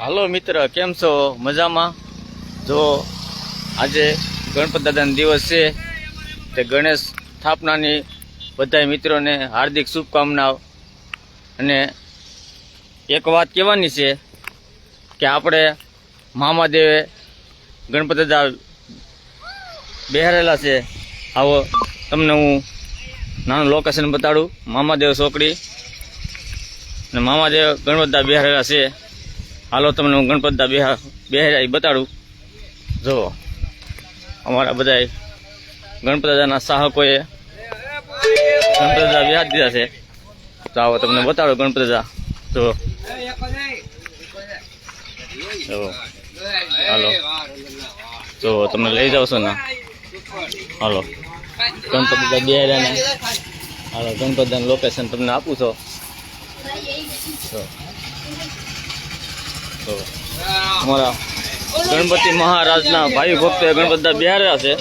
હાલો મિત્ર, કેમ છો? મજામાં? જો, આજે ગણપત દાદાનો દિવસ છે, તે ગણેશ સ્થાપનાની બધા મિત્રોને હાર્દિક શુભકામનાઓ. અને એક વાત કહેવાની છે કે આપણે મામાદેવે ગણપત દાદા બેહારેલા છે. આવો, તમને હું નાનું લોકેશન બતાડું. મામાદેવ ચોકડી અને મામાદેવ ગણપત દાદા બેહારેલા છે. હાલો, તમને હું ગણપત દાદા બેહા બેહાર્યા એ બતાડું. જુઓ, અમારા બધા ગણપત દાદાના સાહકોએ ગણપત દાદા બેહાર દીધા છે. તો આવો તમને બતાડો ગણપત દાદા. તો જુઓ. હાલો. તો તમે લઈ જાવ છો ને? હાલો. ગણપત દાદા બેહાર્યા હાલો, ગણપત દાદાનું લોકેશન તમને આપું છો. તો તો અમારા ગણપતિ મહારાજના ભાઈ ભક્તો ગણપતિ બિહાર્યા છે.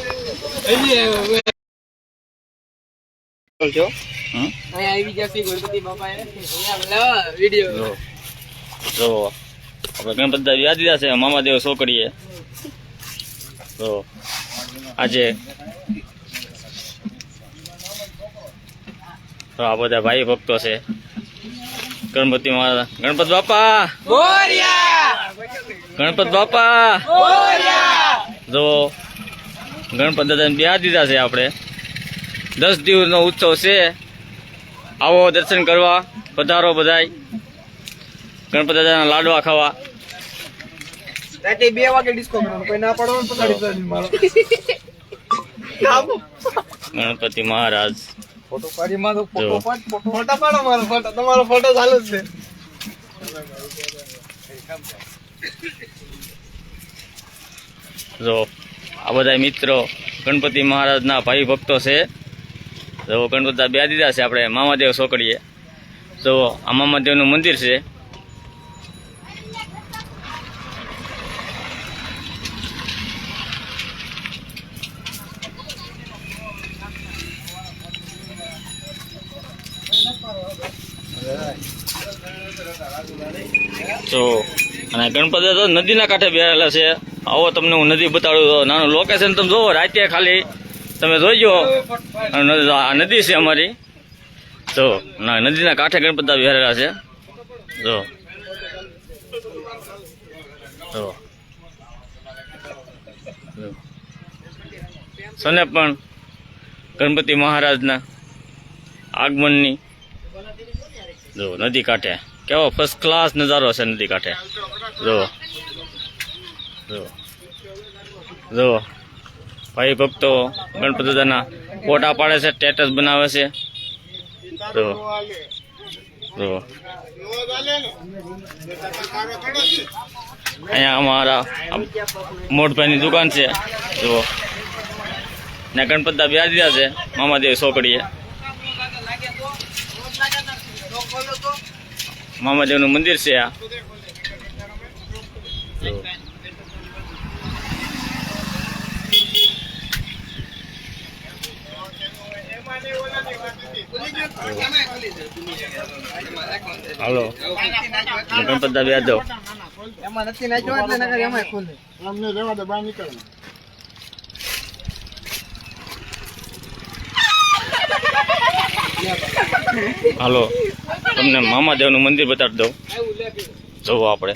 જો આપણે ગણપતિ યાદ દીધા છે, મામાદેવ છોકરીએ. તો આજે તો આ બધા ભાઈ ભક્તો છે. ગણપતિ મહારાજ. ગણપત બાપા! ગણપત બાપા! જો ગણપત દાદાને બિહાર દીધા છે આપણે. દસ દિવસનો ઉત્સવ છે. આવો દર્શન કરવા પધારો બધાય. ગણપત દાદાના લાડવા ખાવા. રાતે બે વાગે ડિસ્કો કરવાનો કોઈ ના પાડવાનું પકડી પકડી મારો ગણપતિ મહારાજ. ફોટો પાડી મારો ફોટો. પાડ ફોટો ફોટા પાડો મારો ફોટો તમારો ફોટો ચાલુ જ છે. જો આ બધા મિત્રો ગણપતિ મહારાજના ભાઈ ભક્તો છે. જો ગણપતિ બે દીધા છે આપણે મામાદેવ સોકડીએ. જો આ મામાદેવનું મંદિર છે. તો, અને ગણપતિ તો નદીના કાંઠે બેઠેલા છે. આવો તમને હું નદી બતાડું તો નાનું લોકેશન તમે જોવો, રાતે ખાલી તમે જોઈજો આ નદી છે અમારી. જો, ના, નદીના કાંઠે ગણપતિ બેઠેલા છે. જો. જો. સને પણ ગણપતિ મહારાજના આગમનની જો, નદી કાંઠે. કેવો ફર્સ્ટ ક્લાસ નજારો છે નદી કાંઠે. જો જો જો. ભાઈ ભક્તો, ગણપતિ દાદાના ફોટા પાડે છે સ્ટેટસ બનાવે છે. જો જો. અહીંયા અમારા મોટભાઈની દુકાન છે. જો. ને ગણપતિ વ્યાજ દીધા છે, મામાદેવ ચોકડીએ મામાદેવનું મંદિર છે આ. હલો. ગણપત વ્યાજ. એમાં નથી નાખ્યો એટલે નકર એમાં ખુલે. અમને રેવા દે બહાર નીકળ. હાલો તમને મામાદેવનું મંદિર બતાડી દઉં. જોવો આપણે.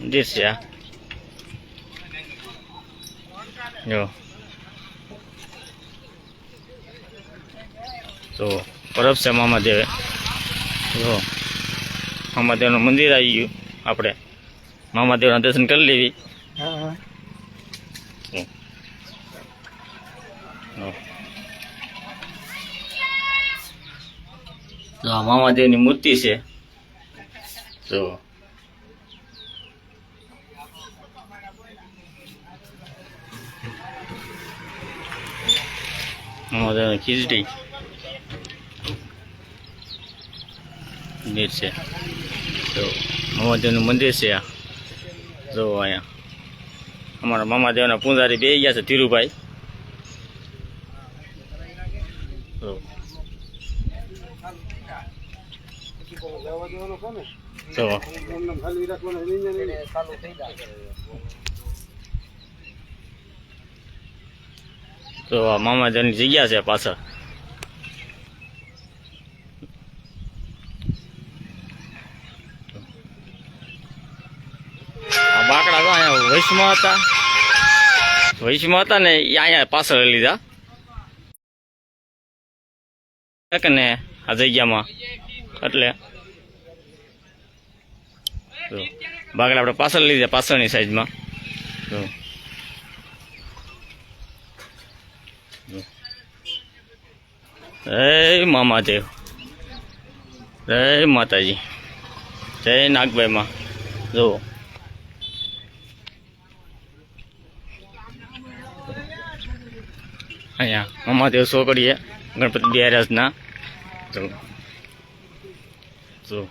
મંદિર છે આ. જો. જો પરબ છે મામાદેવે. જો મામાદેવનું મંદિર આવી ગયું આપણે. મામાદેવના દર્શન કરી લેવી. હા હા. જો આ મામાદેવની મૂર્તિ છે. તો મામાદેવની ખીચડી. મંદિર છે. તો મામાદેવનું મંદિર છે આ. જો અહીંયા. અમારા મામાદેવના પૂંજારી બે ગયા છે ધીરુભાઈ. જો જાય તો આ મામાજાની જગ્યા છે પાછળ. બાકડા તો અહીંયા વૈશમાં હતા. વૈશમાં હતા ને એ અહીંયા પાછળ લીધા. ને આ જગ્યામાં. એટલે. જો. બાકડા આપણે પાછળ લીધા પાછળની સાઈડમાં. હે મામાદેવ. જય માતાજી. જય નાગભાઈ માં જુઓ અહીંયા મામાદેવ છોકરીએ ગણપતિ બિહારાજના જો જો